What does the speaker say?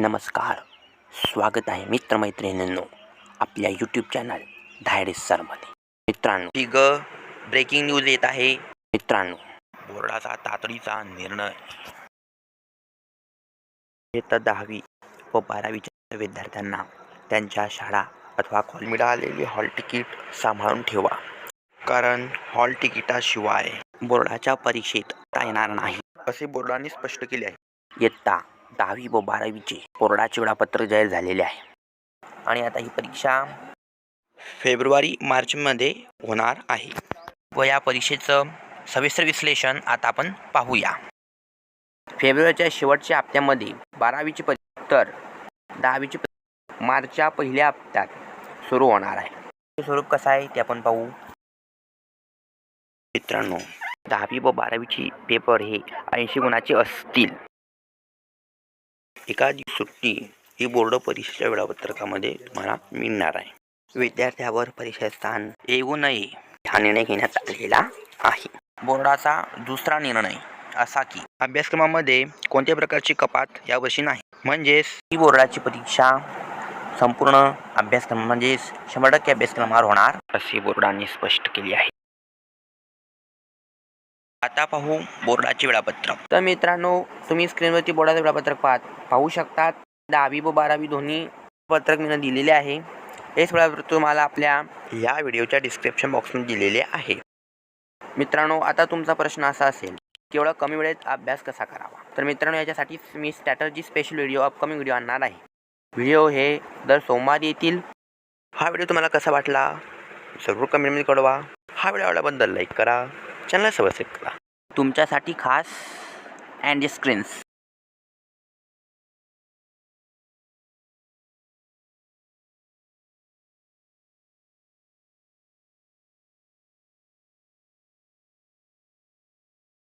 नमस्कार. स्वागत आहे मित्रमैत्रिणींनो आपल्या यूट्यूब चॅनल धायडे सरमध्ये. मित्रांनो ही ग ब्रेकिंग न्यूज येत आहे. मित्रांनो बोर्डाचा तातडीचा निर्णय. इयत्ता दहावी व बारावीच्या विद्यार्थ्यांना त्यांच्या शाळा अथवा कॉल मिळालेली हॉल तिकीट सांभाळून ठेवा. कारण हॉल तिकिटाशिवाय बोर्डाच्या परीक्षेत येणार नाही असे बोर्डाने स्पष्ट केले आहे. इयत्ता दहावी व बारावीचे बोर्डाचे वेळापत्रक जाहीर झालेले आहे. आणि आता ही परीक्षा फेब्रुवारी मार्चमध्ये होणार आहे. व या परीक्षेचं सविस्तर विश्लेषण आता आपण पाहूया. फेब्रुवारीच्या शेवटच्या हप्त्यामध्ये बारावीची परीक्षा तर दहावीची परीक्षा मार्चच्या पहिल्या हप्त्यात सुरू होणार आहे. स्वरूप कसं आहे ते आपण पाहू. मित्रांनो दहावी व बारावीची पेपर हे ऐंशी गुणाचे असतील. एखादी सुट्टी ही बोर्ड परीक्षेच्या वेळापत्रकामध्ये तुम्हाला मिळणार आहे. विद्यार्थ्यावर परीक्षा स्थान येऊ नये हा निर्णय घेण्यात आलेला आहे. बोर्डाचा दुसरा निर्णय असा की अभ्यासक्रमामध्ये कोणत्या प्रकारची कपात यावर्षी नाही. म्हणजेच ही बोर्डाची परीक्षा संपूर्ण अभ्यासक्रम म्हणजेच शंभर टक्के अभ्यासक्रमावर होणार. असे बोर्डाने स्पष्ट केले आहे. आता पाहू बोर्डाचे वेळापत्रक. तर मित्रांनो तुम्ही स्क्रीनवरती बोर्डाचे वेळापत्रक पाहत पाहू शकतात. दहावी व बारावी दोन्ही पत्रक मी दिलेले आहे. हेच वेळापत्रक तुम्हाला आपल्या या व्हिडिओच्या डिस्क्रिप्शन बॉक्समध्ये दिलेले आहे. मित्रांनो आता तुमचा प्रश्न असा असेल केवढा कमी वेळेत अभ्यास कसा करावा? तर मित्रांनो याच्यासाठी मी strategy special video upcoming video आणणार आहे. व्हिडिओ हे दर सोमवारी येतील. हा व्हिडिओ तुम्हाला कसा वाटला? जरूर कमेंटमध्ये कळवा. हा व्हिडिओ आवडल्याबद्दल लाईक करा. चॅनलला सबस्क्राईब करा. तुमच्यासाठी खास अँड स्क्रीन्स